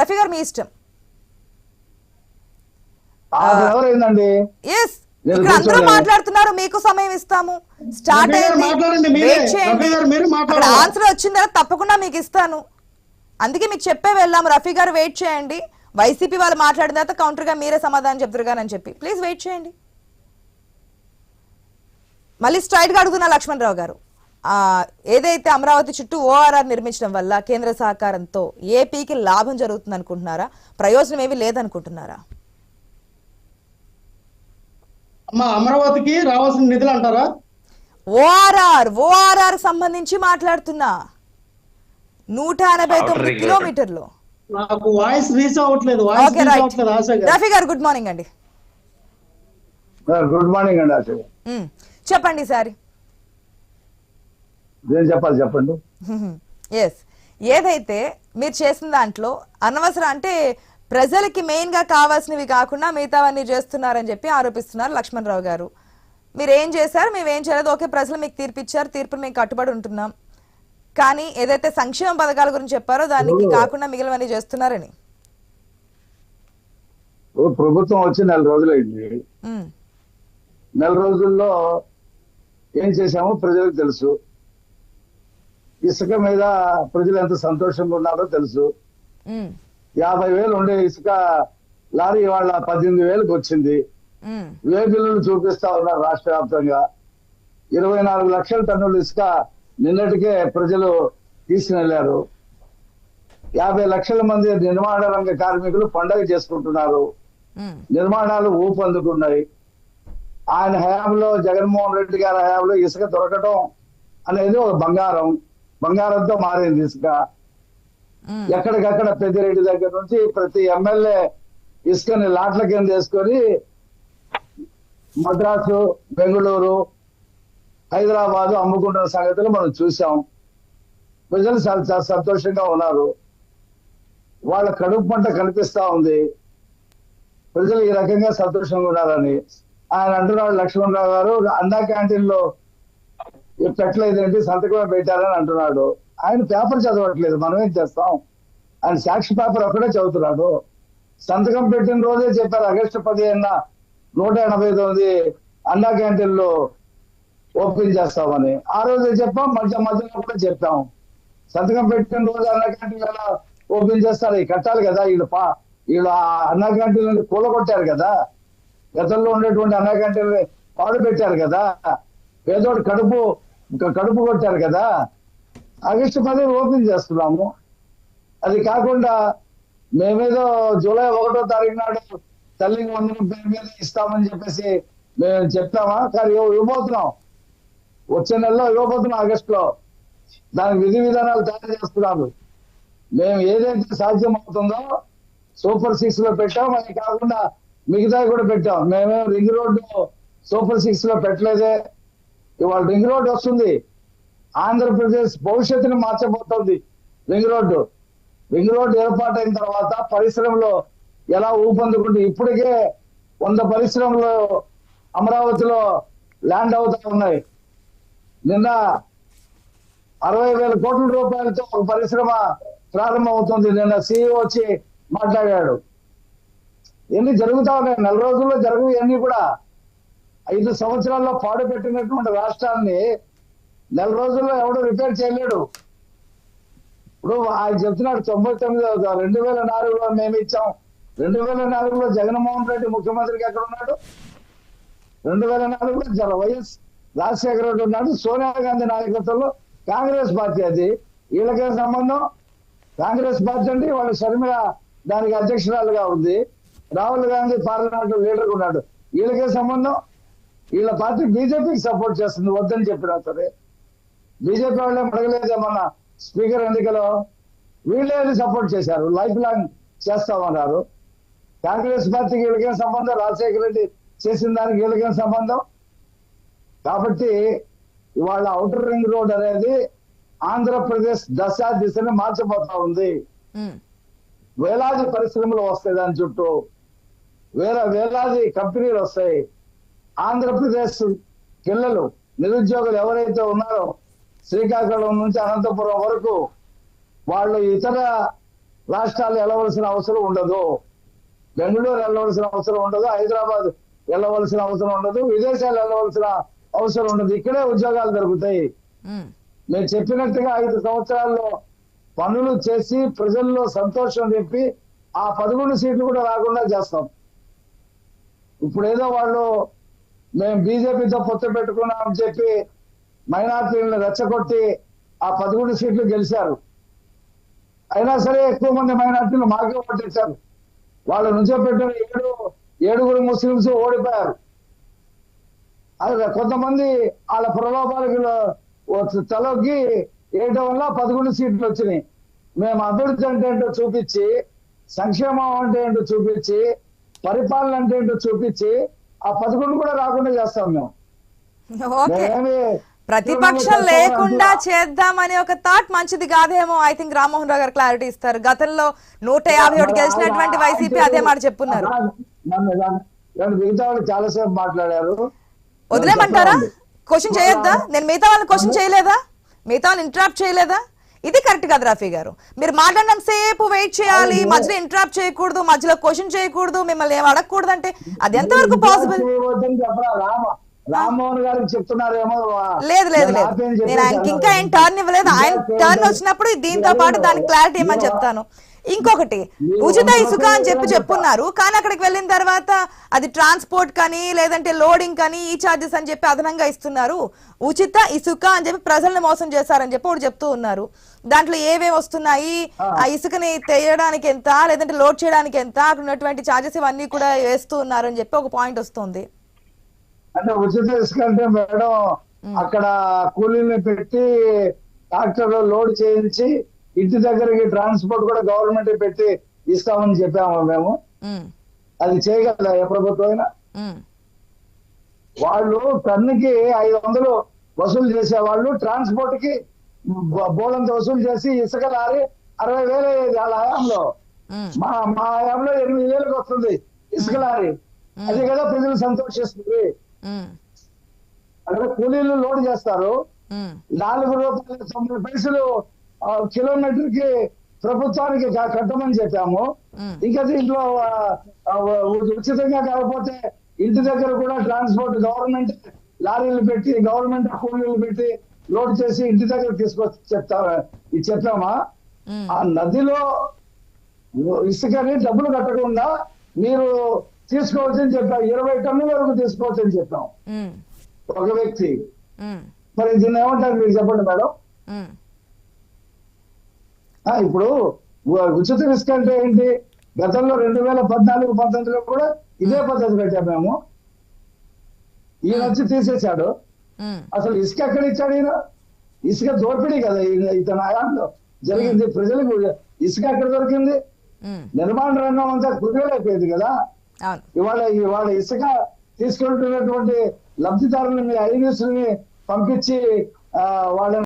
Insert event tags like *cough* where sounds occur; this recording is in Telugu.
రఫీ గారు మీ ఇష్టం. ఎవరైందండి? ఎస్ ఇక్కడ అందరూ. మాట్లాడుతున్నారు మీకు సమయం ఇస్తాము. స్టార్ట్ అయింది. ఆన్సర్ వచ్చిన తర్వాత తప్పకుండా మీకు ఇస్తాను. అందుకే మీకు చెప్పే వెళ్ళాము. రఫీ గారు వెయిట్ చేయండి. వైసీపీ వాళ్ళు మాట్లాడిన తర్వాత కౌంటర్గా మీరే సమాధానం చెప్తారు గారు అని చెప్పి. ప్లీజ్ వెయిట్ చేయండి. మళ్ళీ స్ట్రైట్గా అడుగుతున్నా లక్ష్మణరావు గారు. ఏదైతే అమరావతి చుట్టూ ఓఆర్ఆర్ నిర్మించడం వల్ల కేంద్ర సహకారంతో ఏపీకి లాభం జరుగుతుంది అనుకుంటున్నారా ప్రయోజనం ఏమీ లేదనుకుంటున్నారా? అమ్మ అమరావతికి రావాల్సిన నిధులు అంటారా? ఓఆర్ఆర్ ఓఆర్ఆర్ సంబంధించి మాట్లాడుతున్నా. నూట ఎనభై తొమ్మిది. కిలోమీటర్లు. నాకు వాయిస్ రీచ్ అవ్వట్లేదు గారు రఫీ గారు గుడ్ మార్నింగ్ అండి. గుడ్ మార్నింగ్ అండి అసలు మ్మ్. చెప్పండి సారి. ఏం చెప్పాలి చెప్పండి. *laughs* ఎస్ ఏదైతే మీరు చేసిన దాంట్లో అనవసరం అంటే ప్రజలకి మెయిన్గా కావాల్సినవి కాకుండా మిగతావన్నీ చేస్తున్నారని చెప్పి ఆరోపిస్తున్నారు లక్ష్మణరావు గారు. మీరు ఏం చేశారు? మేము ఏం చేయలేదు. ఓకే ప్రజలు మీకు తీర్పు ఇచ్చారు తీర్పు మేము కట్టుబడి ఉంటున్నాం. కానీ ఏదైతే సంక్షేమ పథకాల గురించి చెప్పారో దానికి కాకుండా మిగిలినవన్నీ చేస్తున్నారని. ప్రభుత్వం వచ్చి నెల రోజులైంది. నెల రోజుల్లో ఏం చేశామో ప్రజలకు తెలుసు. ఇసుక మీద ప్రజలు ఎంత సంతోషంగా ఉన్నారో తెలుసు. యాభై వేలు ఉండే ఇసుక లారీ వాళ్ళ పద్దెనిమిది వేలకు వచ్చింది. వే బిల్లులు చూపిస్తా ఉన్నారు రాష్ట్ర వ్యాప్తంగా. ఇరవై నాలుగు లక్షల టన్నుల ఇసుక నిన్నటికే ప్రజలు తీసుకువెళ్ళారు యాభై లక్షల మంది నిర్మాణ రంగ కార్మికులు పండగ చేసుకుంటున్నారు. నిర్మాణాలు ఊపందుకున్నాయి. ఆయన హయాంలో జగన్మోహన్ రెడ్డి గారి హయాంలో ఇసుక దొరకటం అనేది ఒక బంగారం. బంగారంతో మారింది ఇసుక. ఎక్కడికక్కడ పెద్దిరెడ్డి దగ్గర నుంచి ప్రతి ఎమ్మెల్యే ఇసుకని లాట్ల కింద వేసుకొని మద్రాసు బెంగళూరు హైదరాబాద్ అమ్ముకుంటున్న సంగతులు మనం చూసాం ప్రజలు చాలా చాలా సంతోషంగా ఉన్నారు. వాళ్ళ కడుపు పంట కనిపిస్తా ఉంది. ప్రజలు ఈ రకంగా సంతోషంగా ఉన్నారని. ఆయన అంటున్నాడు లక్ష్మణరావు గారు అన్నా క్యాంటీన్లో పెట్టలేదంటే సంతకమే పెట్టారని అంటున్నాడు. ఆయన పేపర్ చదవట్లేదు. మనం ఏం చేస్తాం? ఆయన సాక్షి పేపర్ ఒక్కడే చదువుతున్నాడు. సంతకం పెట్టిన రోజే చెప్పారు ఆగస్టు పదిహేనున నూట ఎనభై తొమ్మిది అన్నా క్యాంటీన్లో ఓపెన్ చేస్తామని. ఆ రోజే చెప్పాం మధ్య మధ్యలో కూడా చెప్పాం. సంతకం పెట్టిన రోజు అన్నా క్యాంటీన్ ఎలా ఓపెన్ చేస్తారు? ఈ కట్టాలి కదా వీళ్ళు పా వీళ్ళు ఆ అన్నా క్యాంటీన్ కూలగొట్టారు కదా. గతంలో ఉండేటువంటి అన్నా క్యాంటీన్ పాడు పెట్టారు కదా. పేదోడు కడుపు ఇంకా కడుపు కొట్టారు కదా. ఆగస్టు పది ఓపెన్ చేస్తున్నాము. అది కాకుండా మేమేదో జూలై ఒకటో తారీఖు నాడు తల్లికి వందనం పేరు మీద ఇస్తామని చెప్పేసి మేము చెప్తామా? కానీ ఇవ్వబోతున్నాం. వచ్చే నెలలో ఇవ్వబోతున్నాం ఆగస్టులో. దానికి విధి విధానాలు తయారు చేస్తున్నారు. మేము ఏదైతే సాధ్యం అవుతుందో సూపర్ సిక్స్లో పెట్టాం. అది కాకుండా మిగతా కూడా పెట్టాం. మేమేం రింగ్ రోడ్డు సూపర్ సిక్స్లో పెట్టలేదే. ఇవాళ రింగ్ రోడ్ వస్తుంది. ఆంధ్రప్రదేశ్ భవిష్యత్తుని మార్చబోతోంది రింగ్ రోడ్డు. రింగ్ రోడ్డు ఏర్పాటైన తర్వాత పరిశ్రమలో ఎలా ఊపందుకుంటే ఇప్పటికే వంద పరిశ్రమలు అమరావతిలో ల్యాండ్ అవుతా ఉన్నాయి. నిన్న అరవై వేల కోట్ల రూపాయలతో ఒక పరిశ్రమ ప్రారంభం అవుతుంది నిన్న సీఈఓ వచ్చి మాట్లాడాడు. ఎన్ని జరుగుతా ఉన్నాయి. నెల రోజుల్లో జరుగు ఇవన్నీ కూడా ఐదు సంవత్సరాల్లో పాడు పెట్టినటువంటి రాష్ట్రాన్ని నెల రోజుల్లో ఎవడు రిపేర్ చేయలేడు. ఇప్పుడు ఆయన చెప్తున్నాడు తొంభై తొమ్మిది రెండు వేల నాలుగులో మేము ఇచ్చాం. రెండు వేల నాలుగులో జగన్మోహన్ రెడ్డి ముఖ్యమంత్రికి ఎక్కడ ఉన్నాడు? రెండు వేల నాలుగులో జల వైఎస్ రాజశేఖర రెడ్డి ఉన్నాడు సోనియా గాంధీ నాయకత్వంలో కాంగ్రెస్ పార్టీ అది. వీళ్ళకే సంబంధం? కాంగ్రెస్ పార్టీ అంటే వాళ్ళ షర్మిల దానికి అధ్యక్షురాలుగా ఉంది. రాహుల్ గాంధీ పార్లమెంట్ లీడర్గా ఉన్నాడు. వీళ్ళకే సంబంధం? వీళ్ళ పార్టీ బీజేపీకి సపోర్ట్ చేస్తుంది వద్దని చెప్పినా సరే. బీజేపీ వాళ్ళే అడగలేదేమన్నా స్పీకర్ ఎన్నికలో. వీళ్ళే సపోర్ట్ చేశారు లైఫ్ లాంగ్ చేస్తామన్నారు. కాంగ్రెస్ పార్టీకి వీళ్ళకేం సంబంధం? రాజశేఖర రెడ్డి చేసిన దానికి వీళ్ళకేం సంబంధం? కాబట్టి ఇవాళ అవుటర్ రింగ్ రోడ్ అనేది ఆంధ్రప్రదేశ్ దశ దిశని మార్చబోతా ఉంది. వేలాది పరిశ్రమలు వస్తాయి దాని చుట్టూ. వేల వేలాది కంపెనీలు వస్తాయి. ఆంధ్రప్రదేశ్ పిల్లలు నిరుద్యోగులు ఎవరైతే ఉన్నారో శ్రీకాకుళం నుంచి అనంతపురం వరకు వాళ్ళు ఇతర రాష్ట్రాలు వెళ్ళవలసిన అవసరం ఉండదు. బెంగళూరు వెళ్ళవలసిన అవసరం ఉండదు. హైదరాబాద్ వెళ్ళవలసిన అవసరం ఉండదు. విదేశాలు వెళ్ళవలసిన అవసరం ఉండదు. ఇక్కడే ఉద్యోగాలు దొరుకుతాయి. మేము. చెప్పినట్టుగా ఐదు సంవత్సరాల్లో పనులు చేసి ప్రజల్లో సంతోషం చెప్పి ఆ పదకొండు సీట్లు కూడా రాకుండా చేస్తాం. ఇప్పుడు ఏదో వాళ్ళు మేము బీజేపీతో పొత్తు పెట్టుకున్నామని చెప్పి మైనార్టీలను రెచ్చగొట్టి ఆ పదకొండు సీట్లు గెలిచారు. అయినా సరే ఎక్కువ మంది మైనార్టీలు మాకే ఓటేశారు. వాళ్ళ నుంచో పెట్టిన ఏడు ఏడుగురు ముస్లింస్ ఓడిపోయారు. అది కొంతమంది వాళ్ళ ప్రలోభాలకు తలొగ్గి వేయటం వల్ల పదకొండు సీట్లు వచ్చినాయి. మేము అభివృద్ధి అంటే ఏంటో చూపించి సంక్షేమం అంటే ఏంటో చూపించి పరిపాలన అంటే ఏంటో చూపించి ఆ పదకొండు కూడా రాకుండా చేస్తాం మేము. మేమేమి ప్రతిపక్షం లేకుండా చేద్దామనే ఒక థాట్ మంచిది కాదేమో ఐ థింక్ రామ్మోహన్ రావు గారు క్లారిటీ ఇస్తారు. గతంలో నూట యాభై ఒకటి గెలిచినటువంటి వైసీపీ అదే మాట చెప్పున్నారు. మిగతా వాళ్ళు చాలాసేపు మాట్లాడారు. వదిలేమంటారా. క్వశ్చన్ చేయొద్దా? నేను మిగతా వాళ్ళని క్వశ్చన్ చేయలేదా? మిగతా వాళ్ళని ఇంటరాప్ట్ చేయలేదా? ఇది కరెక్ట్ కదా రఫీ గారు. మీరు మాట్లాడినంత సేపు వెయిట్ చేయాలి మధ్యలో ఇంటరాప్ట్ చేయకూడదు మధ్యలో క్వశ్చన్ చేయకూడదు మిమ్మల్ని ఏం అడగకూడదు అంటే అది ఎంతవరకు పాసిబుల్ రామ్మోహన్ గారికి చెప్తున్నారేమో. లేదు లేదు నేను లేదు. నేను ఆయనకి ఇంకా ఏం టర్న్ ఇవ్వలేదు. ఆయన టర్న్ వచ్చినప్పుడు దీంతో పాటు దానికి క్లారిటీ ఇవ్వమని చెప్తాను. ఇంకొకటి ఉచిత ఇసుక అని చెప్పి చెప్పున్నారు. కానీ అక్కడికి వెళ్ళిన తర్వాత అది ట్రాన్స్పోర్ట్ కానీ లేదంటే లోడింగ్ కానీ ఈ చార్జెస్ అని చెప్పి అదనంగా ఇస్తున్నారు. ఉచిత ఇసుక అని చెప్పి ప్రజల్ని మోసం చేశారని చెప్పి ఒకటి చెప్తూ ఉన్నారు. దాంట్లో ఏవేవి వస్తున్నాయి? ఆ. ఇసుకని తెయడానికి ఎంత లేదంటే లోడ్ చేయడానికి ఎంత అక్కడ ఉన్నటువంటి చార్జెస్ ఇవన్నీ కూడా వేస్తూ ఉన్నారని చెప్పి ఒక పాయింట్ వస్తుంది. అంటే ఉచిత ఇసుక అంటే మేడం అక్కడ కూలీని పెట్టి ట్రాక్టర్ లోడ్ చేయించి ఇంటి దగ్గరికి ట్రాన్స్పోర్ట్ కూడా గవర్నమెంట్ పెట్టి ఇస్తామని చెప్పాము మేము. అది చేయగలరా? ఏ ప్రభుత్వం అయినా? వాళ్ళు టన్నుకి ఐదు వందలు వసూలు చేసేవాళ్ళు. ట్రాన్స్పోర్ట్కి బోలంత వసూలు చేసి ఇసుక లారీ అరవై వేలు అయ్యేది వాళ్ళ హయాంలో. మా మా హయాంలో ఎనిమిది వేలకు వస్తుంది ఇసుక లారీ. అది కదా ప్రజలు సంతోషిస్తుంది. అక్కడ కూలీలు లోడ్ చేస్తారు. నాలుగు రూపాయల తొమ్మిది పైసలు కిలోమీటర్కి ప్రభుత్వానికి కట్టమని చెప్పాము. ఇంకా దీంట్లో ఉచితంగా కాకపోతే ఇంటి దగ్గర కూడా ట్రాన్స్పోర్ట్ గవర్నమెంట్ లారీలు పెట్టి గవర్నమెంట్ కూలీలు పెట్టి లోడ్ చేసి ఇంటి దగ్గర తీసుకొచ్చి చెప్తారా ఇది చెప్పామా. ఆ నదిలో ఇసుకని డబ్బులు కట్టకుండా మీరు తీసుకోవచ్చని చెప్పాం ఇరవై టన్నుల వరకు తీసుకోవచ్చని చెప్పాం. ఒక వ్యక్తి. మరి దీన్ని ఏమంటారు మీరు చెప్పండి మేడం? ఇప్పుడు ఉచిత ఇసుక అంటే ఏంటి? గతంలో రెండు వేల పద్నాలుగు పంతొమ్మిదిలో కూడా ఇదే పద్ధతి పెట్టాం మేము. ఈయన వచ్చి తీసేశాడు. అసలు ఇసుక ఎక్కడ ఇచ్చాడు ఈయన? ఇసుక దోపిడీ కదా ఈయన- ఇతని హయాంలో జరిగింది ప్రజలకు. ఇసుక ఎక్కడ దొరికింది. నిర్మాణ రంగం అంతా కుదేలైపోయింది కదా. ఇవాళ ఇవాళ ఇసుక తీసుకుంటున్నటువంటి లబ్ధిదారులని ఐ ని పంపించి ఆ, వాళ్ళని